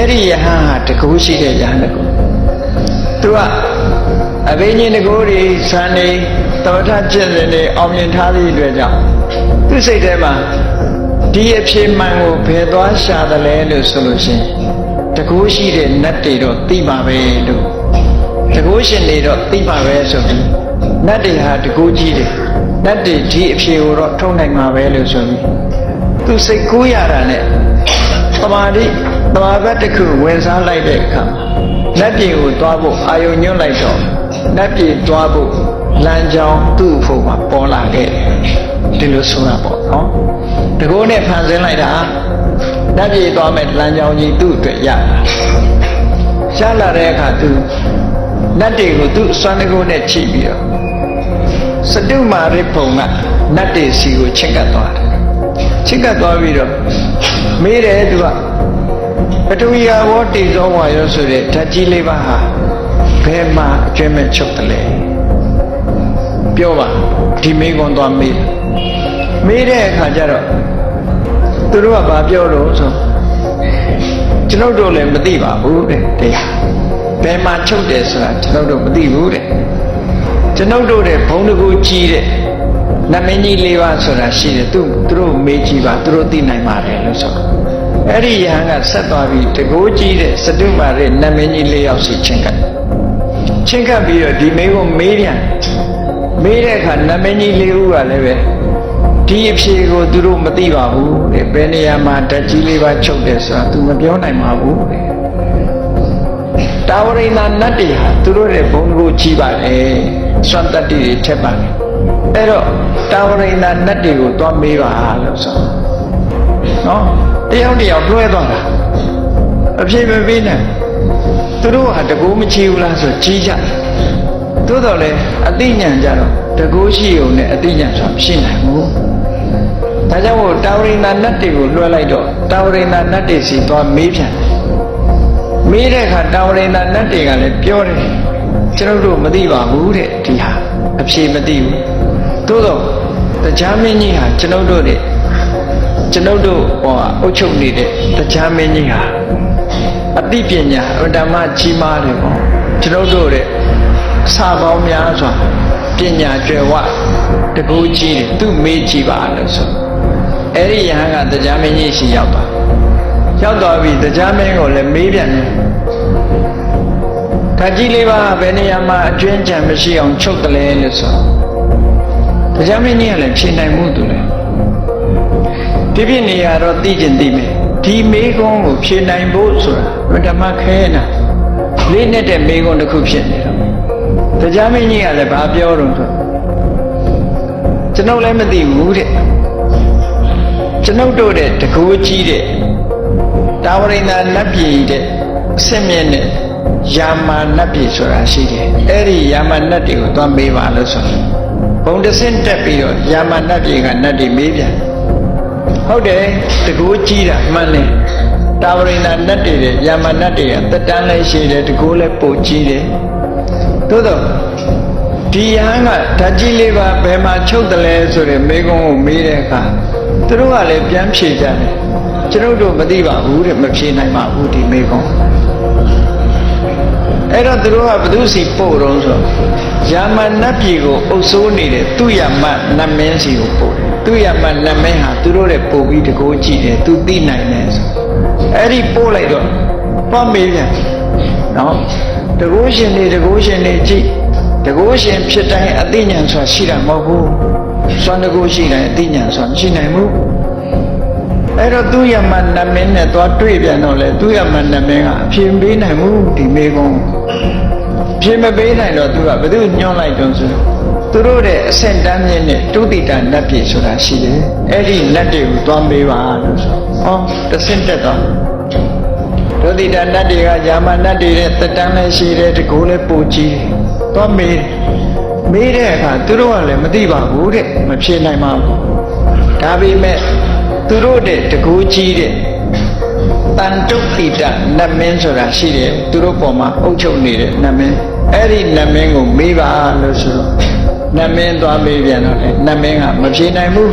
အဲ့ဒီယဟန်ဟာတကူရှိတဲ့ယဟန်တကူသူကအဘိညာဉ်တကူတွေဇန်နေတောထကျင့်စဉ်တွေအောင်မြင်ထားသည့်အတွက်ကြောင့်သူစိတ်ထဲမှာဒီအဖြစ်မှန်ကိုဘယ်သွားရှာတယ်လဲလို့ဆိုလို့ရှိရင်တကူရှိတဲ့နတ်တွေတော့သိပါပဲလို့တကူရှင်တွေတော့သိပါပဲဆိုပြီးနတ်တွေဟာတကူကြီးတယ်နတ်တွေဒီအဖြစ်ကိုတော့ထုံနိုင်မှာပဲလို့ဆိုပြီးသူစိတ်ကူးရတာနဲ့သမာဓိ သမာဘတ်တစ်ခုဝင်စားလိုက်တဲ့အခါမှာနတ်ပြည်ကိုသွားဖို့အာယုံညွှန်းလိုက်တော့နတ်ပြည်သွားဖို့လမ်းကြောင်းသူ့ဖို့မှာပေါ်လာခဲ့တယ်ဒီလိုဆိုတာပေါ့နော်တကောနဲ့ဖန်ဆင်းလိုက်တာနတ်ပြည်သွားမဲ့လမ်းကြောင်းကြီးသူ့အတွက်ရတာရလာတဲ့အခါသူနတ်တွေကိုသူ့စွမ်းတကောနဲ့ချိပြီးတော့စတုမာရိပုံကနတ်တွေစီကိုချစ်ကပ်သွားတယ်ချစ်ကပ်သွားပြီးတော့မေးတယ်သူက ပထဝီယာဝတိဇောဝါရောဆိုတဲ့ဓာတ်ကြီးလေးပါဟာဘယ်မှာအကျွမ်းမဲ့ချုပ်တယ်လဲပြောပါဒီမေးခွန်းသွားမေးတယ်မေးတဲ့အခါကျတော့သူတို့ကဘာပြောလို့ဆိုကျွန်ုပ်တို့လည်းမသိပါဘူးတဲ့တရားဘယ်မှာချုပ်တယ်ဆိုတာကျွန်ုပ်တို့မသိဘူးတဲ့ကျွန်ုပ်တို့တဲ့ဘုံတကူကြီးတဲ့နမင်းကြီးလေးပါဆိုတာရှိတယ်သူသူတို့မေးကြည့်ပါသူတို့သိနိုင်ပါတယ်လို့ဆိုတော့ အဲ့ဒီယဟန်ကဆက်သွားပြီးတကူကြီးတဲ့စတုမာရဲ့နမင်းကြီးလေးယောက်စီချင်းကပ်ချင်းကပ်ပြီးတော့ဒီမေးကိုမေးပြန်မေးတဲ့အခါနမင်းကြီးလေးဦးကလည်းပဲဒီအဖြေကိုသူတို့မသိပါဘူးတဲ့ဘယ်နေရာမှာဓာတ်ကြီးလေးပါချုပ်တယ်ဆိုတာသူမပြောနိုင်ပါဘူးတဲ့တာဝရိနာနတ်တွေဟာသူတို့ရဲ့ဘုံကိုကြီးပါတယ်စွမ်းတတ္တိတွေထက်ပါတယ်အဲ့တော့တာဝရိနာနတ်တွေကိုသွားမေးပါလို့ဆို နော်တယောက်တယောက်လွှဲသွားတာအဖြေမပေးနိုင်သူတို့ဟာတကူမချီဘူးလားဆိုကြီးကြတယ်သို့တော်လည်းအသိဉာဏ်ကြတော့တကူရှိုံနဲ့အသိဉာဏ်ဆိုတာမရှိနိုင်ဘူးဒါကြောင့်မို့တာဝရိနာနတ်တွေကိုလွှဲလိုက်တော့တာဝရိနာနတ်တွေစီသွားမေးပြန်တယ်မေးတဲ့အခါတာဝရိနာနတ်တွေကလည်းပြောတယ်ကျွန်တော်တို့မသိပါဘူးတဲ့ဒီဟာအဖြေမသိဘူးသို့တော့တရားမင်းကြီးဟာကျွန်တော်တို့တဲ့ ကျွန်ုပ်တို့ဟောအုပ်ချုပ်နေတဲ့တရားမင်းကြီးဟာအသိပညာအတ္တမကြီးမားတယ်ပေါ့ကျွန်ုပ်တို့တဲ့စာပေါင်းများစွာပညာကျွယ်ဝတကူကြီးတယ်သူမေးကြည့်ပါလို့ဆိုအဲ့ဒီယဟန်ကတရားမင်းကြီးရှိရောက်သွားရောက်သွားပြီတရားမင်းကိုလည်းမေးပြန်တယ်ဓာကြီးလေးပါဘယ်နေရာမှာအကျွင်းကြံမရှိအောင်ချုပ်တယ်လဲလို့ဆိုတရားမင်းကြီးကလည်းဖြေနိုင်မှုသူလည်း ဒီပြည့်နေရာတော့သိကျင်သိမယ်ဒီမေးခွန်းကိုဖြေနိုင်ဖို့ဆိုတာဓမ္မခဲနာလေးနဲ့တဲ့မေးခွန်းတစ်ခုဖြစ်နေတော့တရားမင်းကြီးကလည်းဘာပြောတော့ဆိုကျွန်ုပ်လည်းမသိဘူးတဲ့ကျွန်ုပ်တို့တဲ့တကူကြီးတဲ့တာဝရိန္ဒာနတ်ပြည်တဲ့အဆင့်မြင့်တဲ့ယာမာနတ်ပြည်ဆိုတာရှိတယ်အဲ့ဒီယာမာနတ်တွေကိုသွားမေးပါလို့ဆိုဘုံတစ်ဆင့်တက်ပြီးတော့ယာမာနတ်ပြည်ကနတ်တွေမေးပြန် ဟုတ်တယ်တကူကြီးတာမှန်တယ်တာဝရိန္ဒာနတ်တွေတဲ့ယာမာနတ်တွေကတက်တန်းလည်းရှိတယ်တကူလည်းပိုကြီးတယ်သို့တော့ဒီယဟန်ကဓာတ်ကြီးလေးပါဘယ်မှာချုပ်တယ်လဲဆိုတဲ့မိကုံးကိုမေးတဲ့အခါသူတို့ကလည်းပြန်ဖြေကြတယ်ကျွန်ုပ်တို့မသိပါဘူးတဲ့မဖြေနိုင်ပါဘူးဒီမိကုံးအဲ့တော့သူတို့ကဘသူစီပို့တော့ဆိုယာမနတ်ပြည်ကိုအုပ်စိုးနေတဲ့သူရမနတ်မင်းစီကိုပို့တယ် သူရမနတ်မင်းဟာသူတို့ရဲ့ပို့ပြီးတကိုးကြည့်တယ်သူသိနိုင်တယ်ဆိုအဲ့ဒီပို့လိုက်တော့ပေါ့မေးပြန်နော်တကိုးရှင်တွေတကိုးရှင်တွေကြည့်တကိုးရှင်ဖြစ်တိုင်းအသိဉာဏ်ဆိုတာရှိတာမဟုတ်ဘူးစွမ်းတကိုးရှိတိုင်းအသိဉာဏ်ဆိုတာမရှိနိုင်ဘူးအဲ့တော့သူရမနတ်မင်းနဲ့သွားတွေ့ပြန်တော့လေသူရမနတ်မင်းကအဖြေပေးနိုင်ဘူးဒီမေကုန်းဖြေမပေးနိုင်တော့သူကဘယ်သူညွှန်းလိုက်တုံးဆို သူတို့တဲ့အဆင့်တန်းမြင့်နဲ့တုတိတာနတ်ပြည်ဆိုတာရှိတယ်အဲ့ဒီနတ်တွေကိုသွားမေးပါလို့ဆိုဟောတစ်ဆင့်တက်တော့ဒုတိတနတ်တွေကယာမနတ်တွေတဲ့တတန်းလည်းရှိတယ်တကူလည်းပူကြီးတယ်သွားမေးမေးတဲ့အခါသူတို့ကလည်းမသိပါဘူးတဲ့မဖြေနိုင်ပါဘူးဒါပေမဲ့သူတို့တဲ့တကူကြီးတဲ့တန်တုတိတနတ်မင်းဆိုတာရှိတယ်သူတို့ပေါ်မှာအုပ်ချုပ်နေတဲ့နတ်မင်းအဲ့ဒီနတ်မင်းကိုမေးပါလို့ဆိုတော့ နတ်မင်းသွားမေးပြန်တော့လေနတ်မင်းကမဖြေနိုင်ဘူး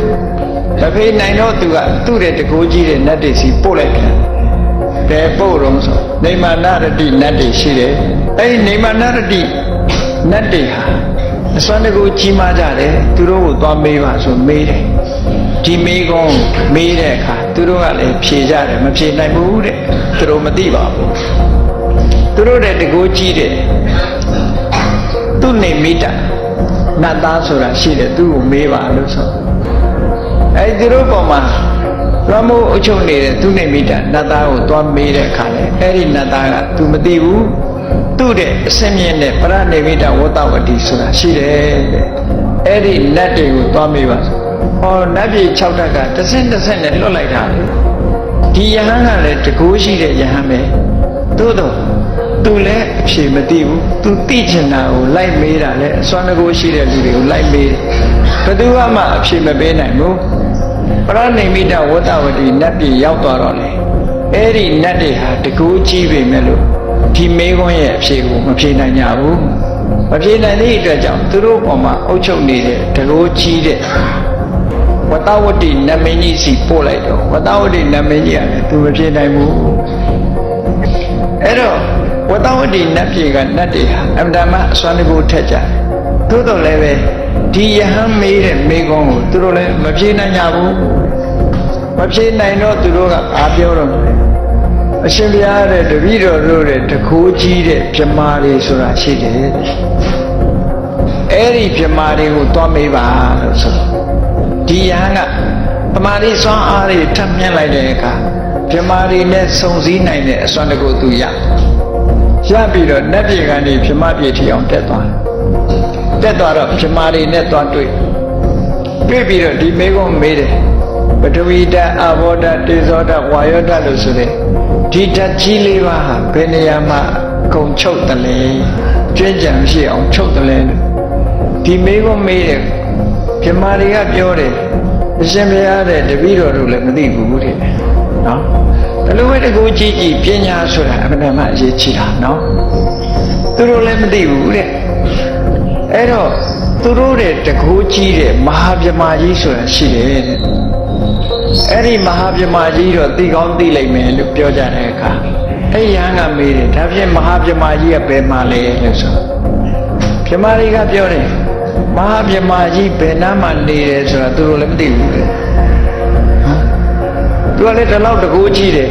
မဖြေနိုင်တော့သူကသူ့တဲ့တကူကြီးတဲ့နတ်တွေစီပို့လိုက်ပြန်ဘယ်ပို့တော့ဆိုနေမာနရတိနတ်တွေရှိတယ်အဲ့ဒီနေမာနရတိနတ်တွေဟာအစွမ်းတကူကြီးမားကြတယ်သူတို့ကိုသွားမေးပါဆိုမေးတယ်ဒီမေးကုန်းမေးတဲ့အခါသူတို့ကလည်းဖြေကြတယ်မဖြေနိုင်ဘူးတဲ့သူတို့မသိပါဘူးသူတို့တဲ့တကူကြီးတဲ့သူနေမိတာ နတ်သားဆိုတာရှိတယ်သူ့ကိုမေးပါလို့ဆိုအဲ့ဒီသူတို့ပေါ်မှာရမိုးအချုပ်နေတဲ့သူနေမိတာနတ်သားကိုသွားမေးတဲ့အခါလေအဲ့ဒီနတ်သားက तू မသိဘူးသူ့တဲ့အစင်းမြင့်တဲ့ပရဏိမိတဝတ္တဝတိဆိုတာရှိတယ်တဲ့အဲ့ဒီနတ်တွေကိုသွားမေးပါဆိုဟောနတ်ပြည်6ဓာတ်ကတစ်စင်းတစ်စင်းနဲ့လွတ်လိုက်တာလေဒီယဟန်ကလည်းတကိုးရှိတဲ့ယဟန်ပဲသို့တော့ သူလည်းအဖြေမသိဘူးသူသိချင်တာကိုလိုက်မေးတာလေအစွမ်းတကိုးရှိတဲ့လူတွေကိုလိုက်မေးဘယ်သူမှအဖြေမပေးနိုင်ဘူးပရဏိမိတဝတ္တဝတိနတ်ပြည်ရောက်သွားတော့လေအဲ့ဒီနတ်တွေဟာတကူကြီးပေမဲ့လို့ဒီမေခွန်းရဲ့အဖြေကိုမဖြေနိုင်ကြဘူးမဖြေနိုင်တဲ့အတွက်ကြောင့်သူတို့ပေါ်မှာအုပ်ချုပ်နေတဲ့တကူကြီးတဲ့ဝတ္တဝတိနတ်မင်းကြီးစီပို့လိုက်တော့ဝတ္တဝတိနတ်မင်းကြီးကလည်းသူမဖြေနိုင်ဘူးအဲ့တော့ ဝတ္တဝတိနတ်ပြည်ကနတ်တွေဟာအမှန်တမ်းအစွမ်းတကူထက်ကြတယ်သို့တော်လည်းပဲဒီယဟန်မေးတဲ့မေခွန်းကိုသူတို့လည်းမဖြေနိုင်ကြဘူးမဖြေနိုင်တော့သူတို့ကအားပြောတော့တယ်အရှင်ဘုရားတဲ့တပည့်တော်တို့တဲ့တခိုးကြီးတဲ့ပြမာတွေဆိုတာရှိတယ်တဲ့အဲ့ဒီပြမာတွေကိုသွားမေးပါလို့ဆိုတော့ဒီယဟန်ကပမာရီစွမ်းအားတွေထပ်မြင့်လိုက်တဲ့အခါပြမာတွေနဲ့စုံစည်းနိုင်တဲ့အစွမ်းတကူသူရ ရပြီးတော့နတ်ပြည်ကနေပြမပြည်ထီအောင်တက်သွားတယ်တက်သွားတော့ပြမာတွေနဲ့သွားတွေ့တွေ့ပြီးတော့ဒီမေကုန်းမေးတယ်ပထဝီဓာတ်အဘောဓာတ်တေဇောဓာတ်ဝါယောဓာတ်လို့ဆိုတဲ့ဒီဓာတ်ကြီးလေးပါးဟာဘယ်နေရာမှာကုံချုပ်တယ်လဲကျွင်းကြံရှိအောင်ချုပ်တယ်လဲဒီမေကုန်းမေးတယ်ပြမာတွေကပြောတယ်အရှင်ဘုရားတဲ့တပည့်တော်တို့လည်းမသိဘူးတဲ့ နော်ဘယ်လိုပဲတကူကြည့်ကြည့်ပညာဆိုတာအမှန်တမ်းအရေးကြီးတာနော်သူတို့လည်းမသိဘူးတဲ့အဲ့တော့သူတို့တဲ့တကူကြီးတဲ့မဟာပြမာကြီးဆိုတာရှိတယ်တဲ့အဲ့ဒီမဟာပြမာကြီးတော့သိကောင်းသိလိမ့်မယ်လို့ပြောကြတဲ့အခါအဲ့ရဟန်းကမေးတယ်ဒါဖြင့်မဟာပြမာကြီးကဘယ်မှာလဲလို့ဆိုပြမာတွေကပြောတယ်မဟာပြမာကြီးဘယ်နားမှာနေတယ်ဆိုတာသူတို့လည်းမသိဘူးလေ သူကလည်းဒီလောက်တကူကြီးတယ်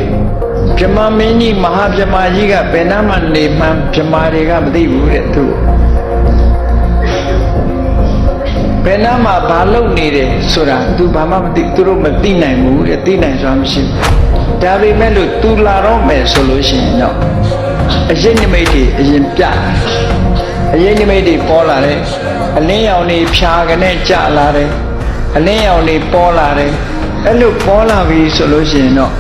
ပြမမင်းကြီးမဟာပြမကြီးကဘယ်နားမှာနေမှန်းပြမတွေကမသိဘူးတဲ့သူဘယ်နားမှာဘာလုပ်နေတယ်ဆိုတာသူဘာမှမသိသူတို့မသိနိုင်ဘူးတဲ့သိနိုင်စွာမရှိဘူးဒါပေမဲ့လို့သူလာတော့မယ်ဆိုလို့ရှိရင်တော့အရင်နိမိတ်တွေအရင်ပြအရင်နိမိတ်တွေပေါ်လာတယ်အလင်းရောင်တွေဖြာကနေကြလာတယ်အလင်းရောင်တွေပေါ်လာတယ် အဲ့လိုပေါ်လာပြီဆိုလို့ရှိရင်တော့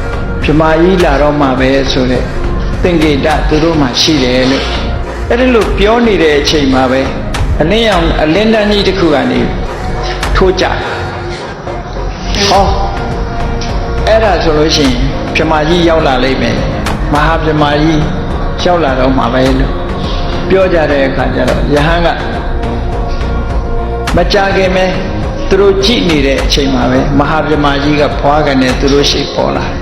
ပြမကြီးလာတော့မှပဲဆိုတဲ့သင်္ကေတသူတို့မှရှိတယ်လို့အဲ့ဒီလိုပြောနေတဲ့အချိန်မှာပဲအလင်းရောင်အလင်းတန်းကြီးတစ်ခုကနေထိုးကြဟောအဲ့ဒါဆိုလို့ရှိရင်ပြမကြီးရောက်လာလိမ့်မယ်မဟာပြမကြီးရောက်လာတော့မှပဲလို့ပြောကြတဲ့အခါကျတော့ယဟန်ကမကြခင်ပဲ သူတို့ကြည့်နေတဲ့အချိန်မှာပဲမဟာပြမကြီးကဖွားကနေသူတို့ရှိပေါ်လာတယ်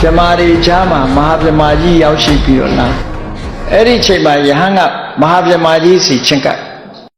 ပြမာတွေကြားမှာမဟာပြမကြီးရောက်ရှိပြီးတော့လာအဲ့ဒီအချိန်မှာယဟန်ကမဟာပြမကြီးစီချင်းကပ်